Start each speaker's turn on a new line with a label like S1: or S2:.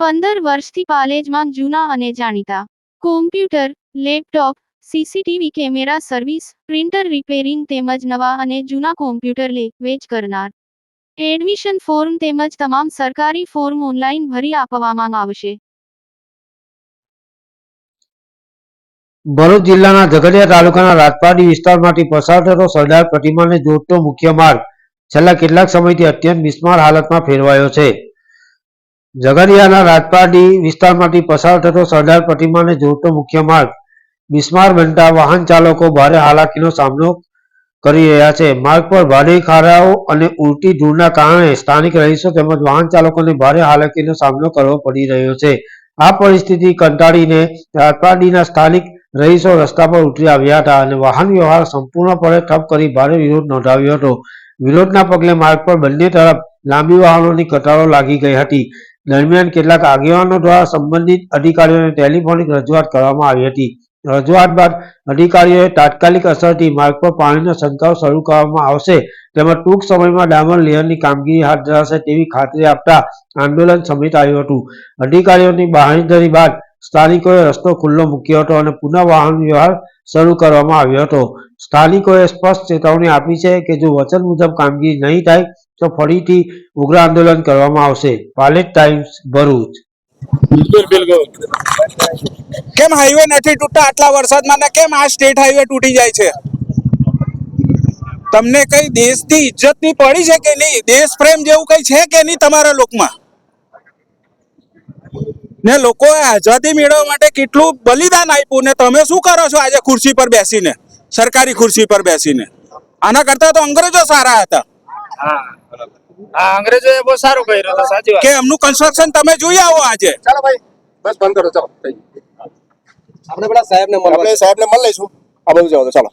S1: પંદર વર્ષથી પાલેજમાં જૂના અને જાણીતા. Computer laptop CCTV camera service printer repairing તેમજ નવા અને જૂના કોમ્પ્યુટર લે, વેચ કરનાર. એડમિશન ફોર્મ તેમજ તમામ સરકારી ફોર્મ ઓનલાઈન ભરી આપવામાં આવશે.
S2: ભરૂચ જિલ્લાના ઝઘડિયા તાલુકાના રાજપારડી વિસ્તારમાંથી પસાર થતો સરદાર પ્રતિમાને જોડતો મુખ્ય માર્ગ છેલ્લા કેટલાક સમયથી અત્યંત બિસ્માર હાલતમાં ફેરવાયો છે. ઝઘડિયાના રાજપાડી વિસ્તારમાંથી પસાર થતો સરદાર પ્રતિમાને જોડતો મુખ્ય માર્ગ. બિસ્માર બનતા વાહન ચાલકો ભારે હાલાકીનો સામનો કરી રહ્યા છે. માર્ગ પર ભારે ખારાઓ અને ઉલટી ધૂળના કારણે સ્થાનિક રહીશો તેમજ વાહન ચાલકોને ભારે હાલાકીનો સામનો કરવો પડી રહ્યો છે. આ પરિસ્થિતિ કંટાળીને રાજપાડીના સ્થાનિક રહીશો રસ્તા પર ઉતરી આવ્યા હતા અને વાહન વ્યવહાર સંપૂર્ણપણે ઠપ કરી ભારે વિરોધ નોંધાવ્યો હતો. વિરોધના પગલે માર્ગ પર બંને તરફ લાંબી વાહનોની કતારો લાગી ગઈ હતી. દરમિયાન કેટલાક આગેવાનો દ્વારા સંબંધિત અધિકારીઓને ટેલિફોનિક રજૂઆત કરવામાં આવી હતી. રજૂઆત બાદ અધિકારીઓએ તાત્કાલિક અસરથી માર્ગ પર પાણીનો છંટકાવ શરૂ કરવામાં આવશે તેમજ ટૂંક સમયમાં ડામર લેયરની કામગીરી હાથ ધરાશે તેવી ખાતરી આપતા આંદોલન સમેટાયું હતું. અધિકારીઓની બાંહેધરી બાદ સ્થાનિકોએ રસ્તો ખુલ્લો મૂક્યો હતો અને પુનઃ વાહન વ્યવહાર શરૂ કરવામાં આવ્યો હતો. સ્થાનિકોએ સ્પષ્ટ ચેતવણી આપી છે કે જો વચન મુજબ કામગીરી નહીં થાય તો ફરીથી ઉગ્ર આંદોલન કરવામાં આવશે. પાલેટ ટાઈમ્સ ભરૂચ.
S3: કેમ હાઈવે નથી તૂટતા? આટલા વરસાદમાં ને કેમ આ સ્ટેટ હાઈવે તૂટી જાય છે? તમને કઈ દેશની ઇજ્જતની પડી છે કે નહીં? દેશ પ્રેમ જેવું કઈ છે કે નહીં તમારા લોકમાં? ને લોકોએ આઝાદી મેળવવા માટે કેટલું બલિદાન આપ્યું ને તમે શું કરો છો આજે ખુરશી પર બેસીને? સરકારી ખુરશી પર બેસીને. આના કરતા તો અંગ્રેજો સારા હતા.
S4: હા. હા એ બહુ સારું કર્યું હતું સાચી વાત.
S3: કે એમનું કન્સ્ટ્રક્શન તમે જોઈ આવો આજે.
S5: ચાલો ભાઈ બસ બંધ કરો ચાલો. આપણે પેલા સાહેબ ને આપણે સાહેબ ને મળી લઈશું. આ બધું જવા દો ચાલો.